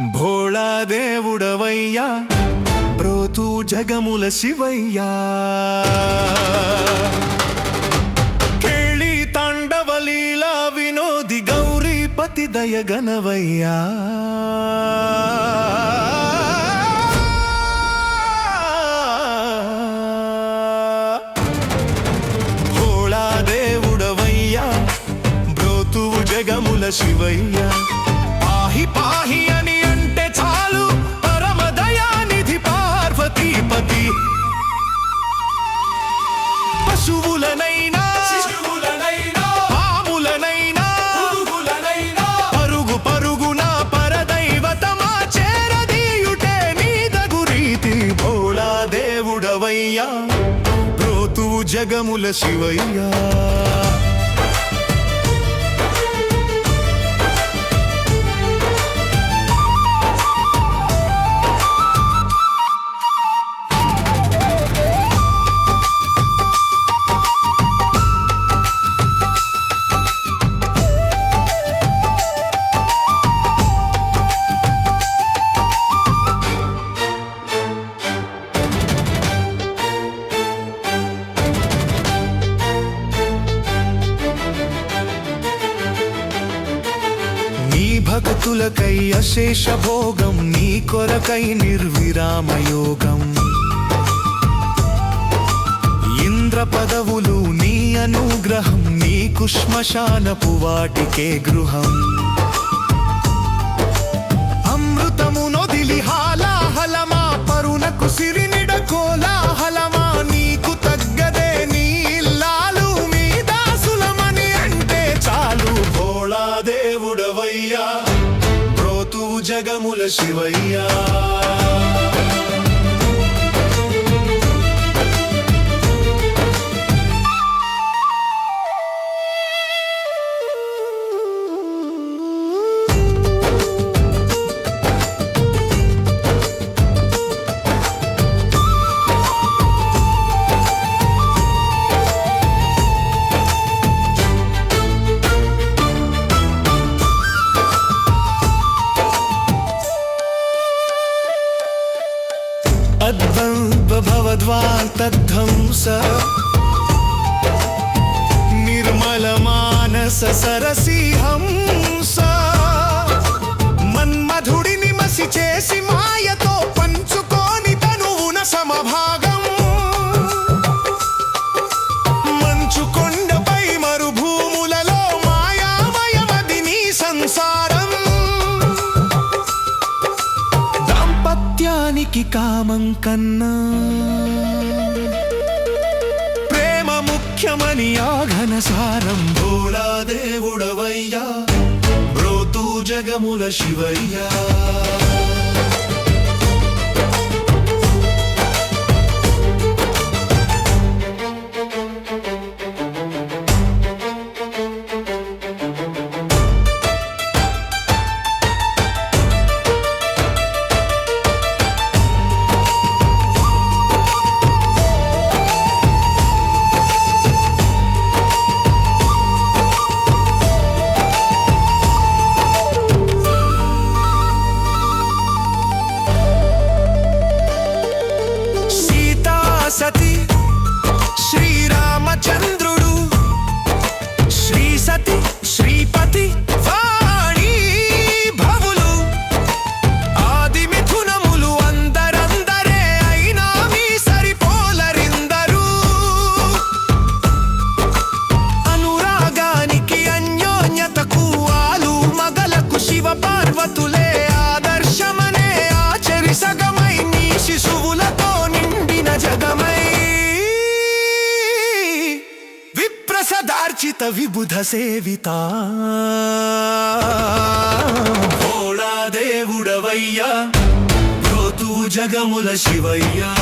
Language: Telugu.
భోళా దేవుడవయ్యా బ్రోతూ జగముల శివయ్యా. కేళి తాండవలీలా వినోది గౌరీపతి దయగనవయ్యా భోళా దేవుడవయ్యా బ్రోతూ జగముల శివయ్యా. పాహి పాహి దేవుడవయ్యా బ్రోతువు జగముల శివయ్యా. భక్తులకై అశేష భోగం నీ కొరకై నిర్విరామ యోగం. ఇంద్ర పదవులు నీ అనుగ్రహం నీ శ్మశానపు వాటికే గృహం. అమృతము నొదిలి హాలాహలమా పరునకు సిరినిడ కోలాహలమా నీకు తగ్గదే నీలాలు మీ దాసులమని అంటే చాలు భోళా దేవుడవయ్యా. జగముల శివయ్యా. అద్వంద్వభవద్వాంతధ్వంస నిర్మలమానస సరసి హంస మన్మధుడిని మసి చేసి మాయతో దాంపత్యానికి కామం కన్నా. ప్రేమ ముఖ్యమని ఆఘన సారం భోళా దేవుడవయ్యా. బ్రోతు జగముల శివయ్యా. అర్చిత విబుధ సేవిత. భోళా దేవుడవయ్యా జగముల శివయ్యా.